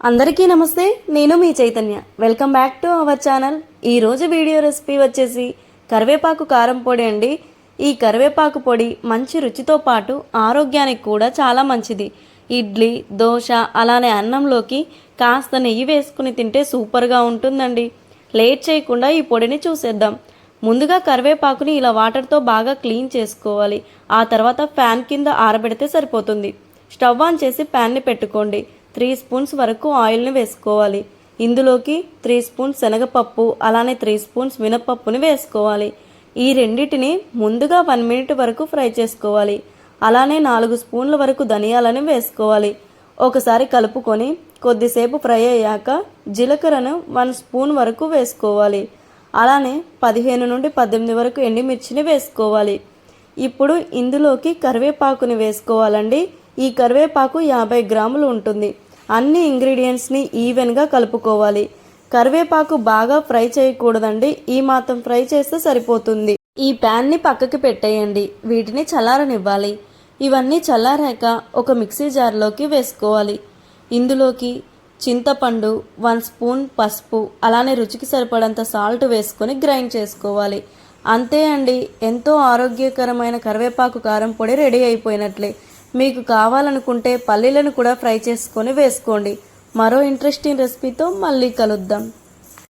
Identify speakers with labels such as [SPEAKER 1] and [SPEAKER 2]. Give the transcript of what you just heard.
[SPEAKER 1] అందరికీ నమస్తే నేను మీ Chaitanya. Welcome back to our channel ఈరోజు వీడియో రెసిపీ వచ్చేసి కరివేపాకు కారం పొడి అండి. ఈ కరివేపాకు పొడి మంచి రుచితో పాటు ఆరోగ్యానికి కూడా చాలా మంచిది. ఇడ్లీ దోశ అలానే అన్నంలోకి కాస్త నెయ్యి వేసుకుని తింటే సూపర్గా ఉంటుందండి. లేట్ చేయకుండా ఈ పొడిని చూసేద్దాం. ముందుగా కరివేపాకుని ఇలా వాటర్తో బాగా క్లీన్ చేసుకోవాలి. ఆ తర్వాత ఫ్యాన్ కింద ఆరబెడితే సరిపోతుంది. స్టవ్ ఆన్ చేసి ప్యాన్ని పెట్టుకోండి. త్రీ స్పూన్స్ వరకు ఆయిల్ని వేసుకోవాలి. ఇందులోకి త్రీ స్పూన్స్ శనగపప్పు అలానే త్రీ స్పూన్స్ మినపప్పుని వేసుకోవాలి. ఈ రెండింటిని ముందుగా వన్ మినిట్ వరకు ఫ్రై చేసుకోవాలి. అలానే నాలుగు స్పూన్ల వరకు ధనియాలను వేసుకోవాలి. ఒకసారి కలుపుకొని కొద్దిసేపు ఫ్రై అయ్యాక జీలకర్రను వన్ స్పూన్ వరకు వేసుకోవాలి. అలానే పదిహేను నుండి పద్దెనిమిది వరకు ఎండిమిర్చిని వేసుకోవాలి. ఇప్పుడు ఇందులోకి కరివేపాకుని వేసుకోవాలండి. ఈ కరివేపాకు యాభై గ్రాములు ఉంటుంది. అన్ని ఇంగ్రీడియంట్స్ని ఈవెన్గా కలుపుకోవాలి. కరివేపాకు బాగా ఫ్రై చేయకూడదండి. ఈ మాత్రం ఫ్రై చేస్తే సరిపోతుంది. ఈ ప్యాన్ని పక్కకి పెట్టేయండి. వీటిని చల్లారనివ్వాలి. ఇవన్నీ చల్లారాక ఒక మిక్సీ జార్లోకి వేసుకోవాలి. ఇందులోకి చింతపండు వన్ స్పూన్ పసుపు అలానే రుచికి సరిపడంత సాల్ట్ వేసుకొని గ్రైండ్ చేసుకోవాలి. అంతే అండి. ఎంతో ఆరోగ్యకరమైన కరివేపాకు కారం పొడి రెడీ అయిపోయినట్లే. మీకు కావాలనుకుంటే పల్లీలను కూడా ఫ్రై చేసుకొని వేసుకోండి. మరో ఇంట్రెస్టింగ్ రెసిపీతో మళ్ళీ కలుద్దాం.